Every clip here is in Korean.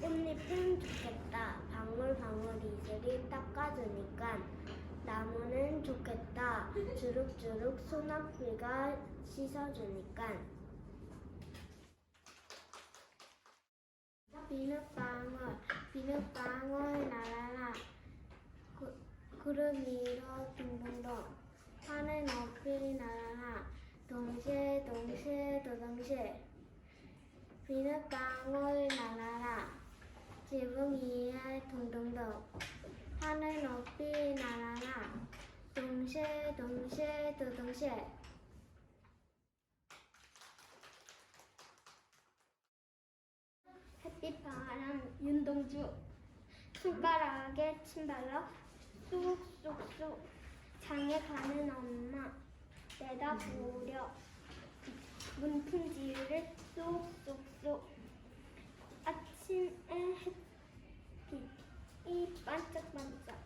꽃잎은 좋겠다. 방울방울 이슬이 닦아주니까 나무는 좋겠다. 주룩주룩 소나비가 씻어주니까. 비눗방울 비눗방울 날아라. 구, 구름 위로 둥둥둥. 하늘 높이 날아라. 동시에 동시에 도동시에 비눗방울 지붕 위에 둥둥둥 하늘 높이 날아라 동시에 동시에 도동시에 햇빛 바람 윤동주. 손가락에 침발로 쑥쑥쑥 장에 가는 엄마. 내다보려 문풍지를 쏙쏙쏙 아침에 햇빛이 반짝반짝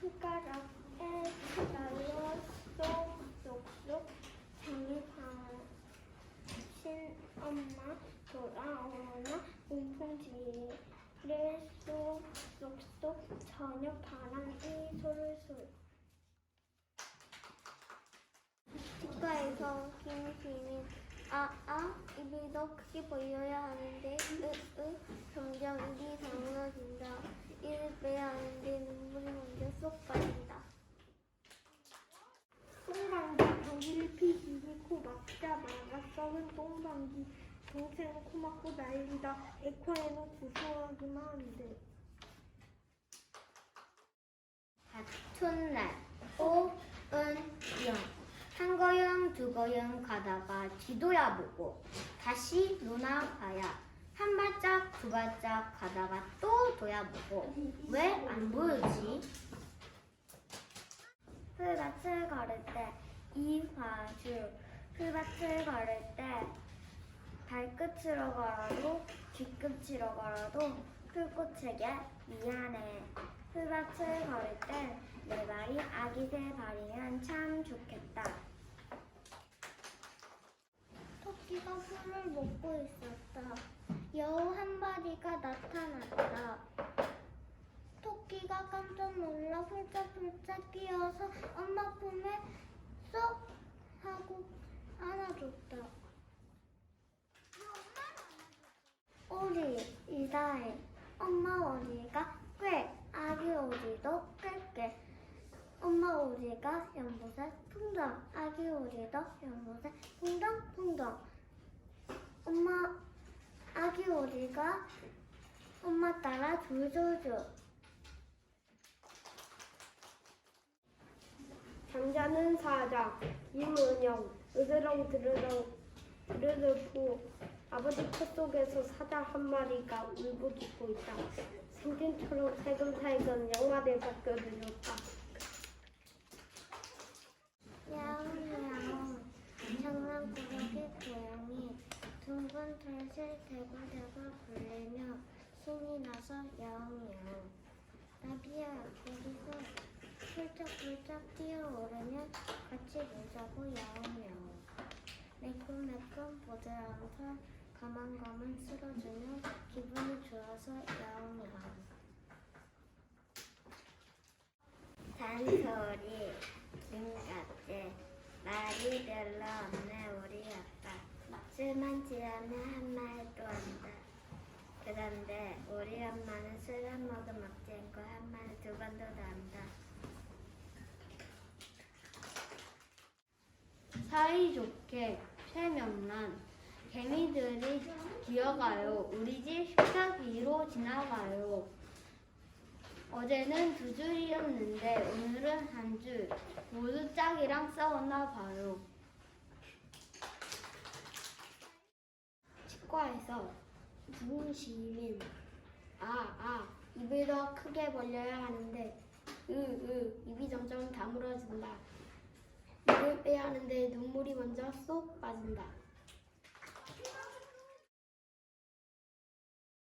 손가락에 침발로 쏙쏙쏙 장에 가는 친엄마 돌아오나 문풍지를 쏙 쏙쏙 저녁 바람이 솔솔. 치과에서 김씨는 아 아 입이 더 크게 보여야 하는데 으 으 점점 입이 다물어진다. 이를 빼야 하는데 눈물이 먼저 쏙 빠진다. 똥방귀 방귀를 피시니 코 막자 막아 썩은 똥방귀 동생은 코 막고 난리다. 에코에는 구수하기만 한데. 다툰 날. 오은 영. 한 거영 두 거영 가다가 뒤도야 보고 다시 누나 봐야. 한 발짝 두 발짝 가다가 또 도야 보고. 왜 안 보이지? 풀밭을 걸을 때 이화주 풀밭을 걸을 때 발끝으로 걸어도 뒤끝으로 걸어도 풀꽃에게 미안해. 풀밭을 걸을 때내 발이 아기새 발이면 참 좋겠다. 토끼가 풀을 먹고 있었다. 여우 한 마리가 나타났다. 토끼가 깜짝 놀라 훌쩍훌쩍 뛰어서 엄마 품에 쏙 하고 안아줬다. 오리 이다해. 엄마 오리가 꽤 아기 오리도 꾀꾀 엄마 오리가 연못에 풍덩 아기 오리도 연못에 풍덩 풍덩. 엄마 아기 오리가 엄마 따라 줄줄줄 잠자는 사자 임은영 으르렁 드르렁 드르르포 아버지 코 속에서 사자 한 마리가 울부짖고 있다. 생진처럼 살금살금 양마대가 껴들었다. 야옹야옹 장난꾸러기 고양이 둥근 털실 대굴대굴 굴리며 신이 나서 야옹야옹 나비야 거기서 훌쩍훌쩍 뛰어오르면 같이 놀자고 야옹야옹 매콤매콤 보드라운 털 가만가만 쓸어주면 기분이 좋아서 야옹야옹 잔소리 김같이 말이 별로 없네 우리 아빠. 술만 취하면 한 말도 안다 그런데 우리 엄마는 술 한 모금 먹지 않고 한말두 번도 더 한다 사이좋게 쇠명란 개미들이 기어가요. 우리 집 식탁 위로 지나가요. 어제는 두 줄이었는데 오늘은 한 줄. 모두 짝이랑 싸웠나 봐요. 치과에서 중시민 아, 아, 입을 더 크게 벌려야 하는데 으, 으, 입이 점점 다물어진다. 입을 빼야 하는데 눈물이 먼저 쏙 빠진다.